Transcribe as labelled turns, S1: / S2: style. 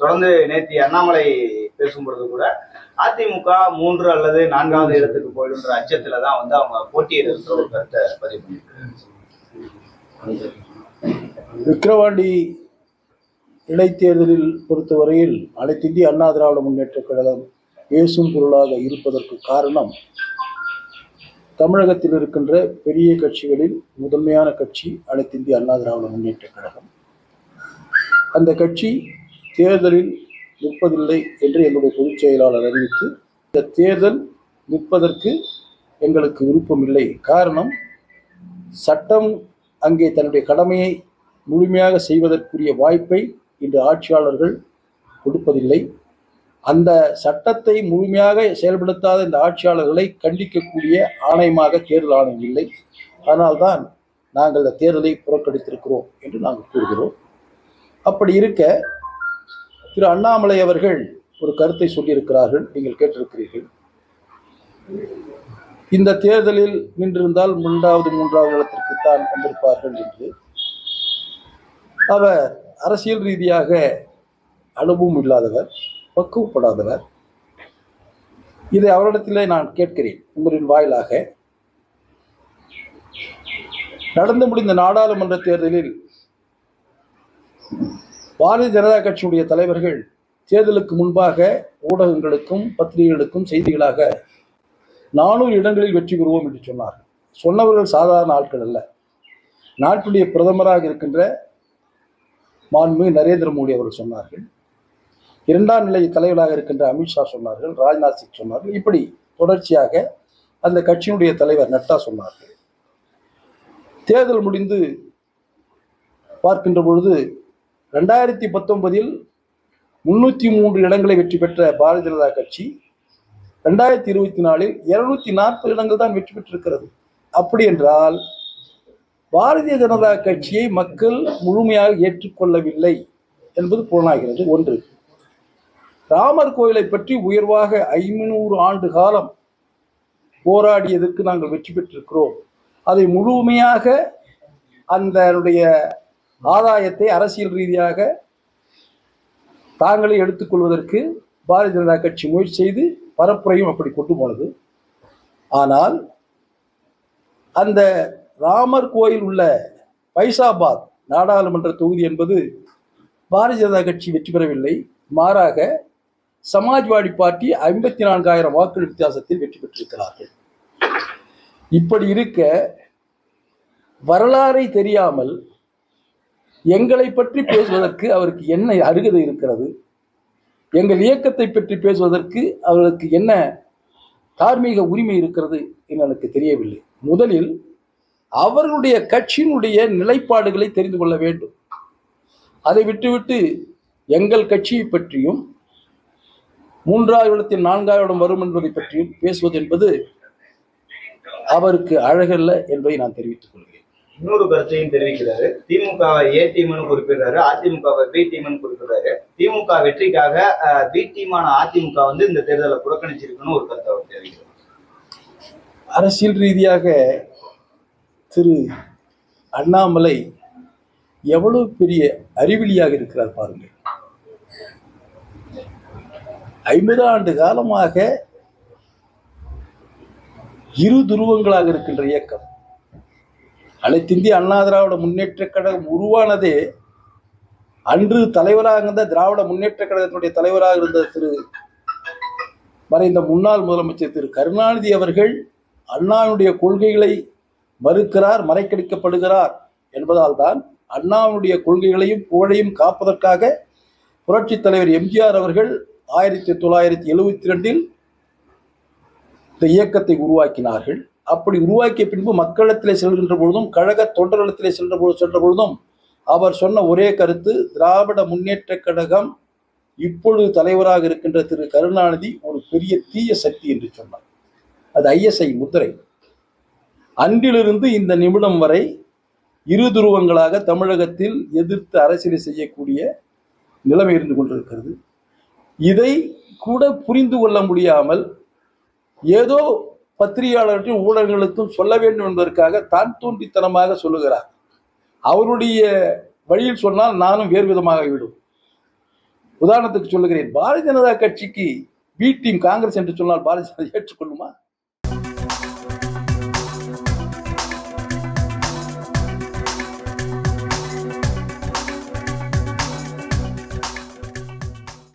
S1: தொடர்ந்து நேற்று அண்ணாமலை பேசும்பொழுது கூட அதிமுக மூன்று அல்லது நான்காவது இடத்துக்கு போயிடுன்ற அச்சத்துல தான் வந்து அவங்க போட்டியிடுற ஒரு கருத்தை பதிவு பண்ணியிருக்காங்க.
S2: விக்கிரவாண்டி இடைத்தேர்தலில் பொறுத்தவரையில் அனைத்து இந்திய அண்ணா திராவிட முன்னேற்றக் கழகம் பேசும் பொருளாக இருப்பதற்கு காரணம் தமிழகத்தில் இருக்கின்ற பெரிய கட்சிகளில் முதன்மையான கட்சி அனைத்து இந்திய அண்ணா திராவிட முன்னேற்றக் கழகம். அந்த கட்சி தேர்தலில் நிற்பதில்லை என்று எங்களுடைய பொதுச் செயலாளர் அறிவித்து இந்த தேர்தல் நிற்பதற்கு எங்களுக்கு விருப்பமில்லை. காரணம் சட்டம் அங்கே தன்னுடைய கடமையை முழுமையாக செய்வதற்குரிய வாய்ப்பை இன்று ஆட்சியாளர்கள் கொடுப்பதில்லை. அந்த சட்டத்தை முழுமையாக செயல்படுத்தாத இந்த ஆட்சியாளர்களை கண்டிக்கக்கூடிய ஆணையமாக தேர்தல் ஆணையம் இல்லை. அதனால்தான் நாங்கள் இந்த தேர்தலை புறக்கணித்திருக்கிறோம் என்று நாங்கள் கூறுகிறோம். அப்படி இருக்க திரு அண்ணாமலை அவர்கள் ஒரு கருத்தை சொல்லியிருக்கிறார்கள். நீங்கள் கேட்டிருக்கிறீர்கள். இந்த தேர்தலில் நின்றிருந்தால் மூன்றாவது மூன்றாவது இடத்திற்கு தான் வந்திருப்பார்கள் என்று. அவர் அரசியல் ரீதியாக அனுபவம் இல்லாதவர் பக்குவப்படாதவர். இதை அவரிடத்திலே நான் கேட்கிறேன் உங்களின் வாயிலாக. நடந்து முடிந்த நாடாளுமன்ற தேர்தலில் பாரதிய ஜனதா கட்சியுடைய தலைவர்கள் தேர்தலுக்கு முன்பாக ஊடகங்களுக்கும் பத்திரிகைகளுக்கும் செய்திகளாக நானூறு இடங்களில் வெற்றி பெறுவோம் என்று சொன்னார்கள். சொன்னவர்கள் சாதாரண ஆட்கள் அல்ல. நாட்டுடைய பிரதமராக இருக்கின்ற மாண்புமிகு நரேந்திர மோடி அவர்கள் சொன்னார்கள். இரண்டாம் நிலை தலைவராக இருக்கின்ற அமித்ஷா சொன்னார்கள் ராஜ்நாத் சிங் சொன்னார்கள். இப்படி தொடர்ச்சியாக அந்த கட்சியினுடைய தலைவர் நட்டா சொன்னார்கள். தேர்தல் முடிந்து பார்க்கின்ற பொழுது ரெண்டாயிரத்தி பத்தொன்பதில் முன்னூற்றி மூன்று இடங்களை வெற்றி பெற்ற பாரதிய ஜனதா கட்சி ரெண்டாயிரத்தி இருபத்தி நாலில் இருநூத்தி நாற்பது இடங்கள் தான் வெற்றி பெற்றிருக்கிறது. அப்படி என்றால் பாரதிய ஜனதா கட்சியை மக்கள் முழுமையாக ஏற்றுக்கொள்ளவில்லை என்பது புலனாகிறது. ஒன்று ராமர் கோயிலை பற்றி உயர்வாக ஐநூறு ஆண்டு காலம் போராடியதற்கு நாங்கள் வெற்றி பெற்றிருக்கிறோம். அதை முழுமையாக அதனுடைய ஆதாயத்தை அரசியல் ரீதியாக தாங்களே எடுத்துக்கொள்வதற்கு பாரதிய ஜனதா கட்சி முயற்சி செய்து பரப்புரையும் அப்படி கொண்டு போனது. ஆனால் அந்த ராமர் கோயில் உள்ள பைசாபாத் நாடாளுமன்ற தொகுதி என்பது பாரதிய ஜனதா கட்சி வெற்றி பெறவில்லை. மாறாக சமாஜ்வாடி பார்ட்டி ஐம்பத்தி நான்காயிரம் வாக்குகள் வித்தியாசத்தில் வெற்றி பெற்றிருக்கிறார்கள். இப்படி இருக்க வரலாறை தெரியாமல் எங்களை பற்றி பேசுவதற்கு அவருக்கு என்ன அருகதை இருக்கிறது? எங்கள் இயக்கத்தை பற்றி பேசுவதற்கு அவர்களுக்கு என்ன தார்மீக உரிமை இருக்கிறது என்று எனக்கு தெரியவில்லை. முதலில் அவர்களுடைய கட்சியினுடைய நிலைப்பாடுகளை தெரிந்து கொள்ள வேண்டும். அதை விட்டுவிட்டு எங்கள் கட்சியை பற்றியும் மூன்றாவது இடத்தில் நான்காவது இடம் வரும் என்பதை பற்றியும் பேசுவது என்பது அவருக்கு அழகல்ல என்பதை நான் தெரிவித்துக் கொள்கிறேன்.
S1: இன்னொரு கருத்தையும் தெரிவிக்கிறாரு. திமுகவை ஏ டீம்னு குறிப்பிடுறாரு அதிமுகவை பி டீம்னு குறிப்பிடுறாரு. திமுக வெற்றிக்காக பி டீமான அதிமுக வந்து இந்த தேர்தலை புறக்கணிச்சிருக்குன்னு ஒரு கருத்தை அவர் தெரிவிக்கிறார்.
S2: அரசியல் ரீதியாக திரு அண்ணாமலை எவ்வளவு பெரிய அறிவிலியாக இருக்கிறார் பாருங்கள். ஐம்பது ஆண்டு காலமாக இரு துருவங்களாக இருக்கின்ற இயக்கம். அனைத்திந்திய அண்ணா திராவிட முன்னேற்ற கழகம் உருவானதே அன்று தலைவராக இருந்த திராவிட முன்னேற்ற கழகத்தினுடைய தலைவராக இருந்த திரு மறைந்த முன்னாள் முதலமைச்சர் திரு கருணாநிதி அவர்கள் அண்ணாவினுடைய கொள்கைகளை மறுக்கிறார் மறைக்கடிக்கப்படுகிறார் என்பதால் தான் அண்ணாவினுடைய கொள்கைகளையும் புகழையும் காப்பதற்காக புரட்சித் தலைவர் எம்ஜிஆர் அவர்கள் ஆயிரத்தி தொள்ளாயிரத்தி எழுபத்தி ரெண்டில் இந்த இயக்கத்தை உருவாக்கினார்கள். அப்படி உருவாக்கிய பின்பு மக்களிடத்திலே செல்கின்ற பொழுதும் கழக தொண்டர்களிடத்திலே சென்ற பொழுது சென்ற பொழுதும் அவர் சொன்ன ஒரே கருத்து திராவிட முன்னேற்ற கழகம் இப்பொழுது தலைவராக இருக்கின்ற திரு கருணாநிதி ஒரு பெரிய தீய சக்தி என்று சொன்னார். அது ஐஎஸ்ஐ முத்திரை. அன்றிலிருந்து இந்த நிமிடம் வரை இரு துருவங்களாக தமிழகத்தில் எதிர்த்து அரசியல் செய்யக்கூடிய நிலைமை இருந்து கொண்டிருக்கிறது. இதை கூட புரிந்து கொள்ள முடியாமல் ஏதோ பத்திரிகையாளர்களுக்கும் ஊடகங்களுக்கும் சொல்ல வேண்டும் என்பதற்காக தான் தோன்றித்தனமாக சொல்லுகிறார். அவருடைய வழியில் சொன்னால் நானும் வேறு விதமாக விடும் உதாரணத்துக்கு சொல்லுகிறேன் பாரதிய ஜனதா கட்சிக்கு பி டீம் காங்கிரஸ் என்று சொன்னால் பாரதிய ஜனதா ஏற்றுக்கொள்ளுமா?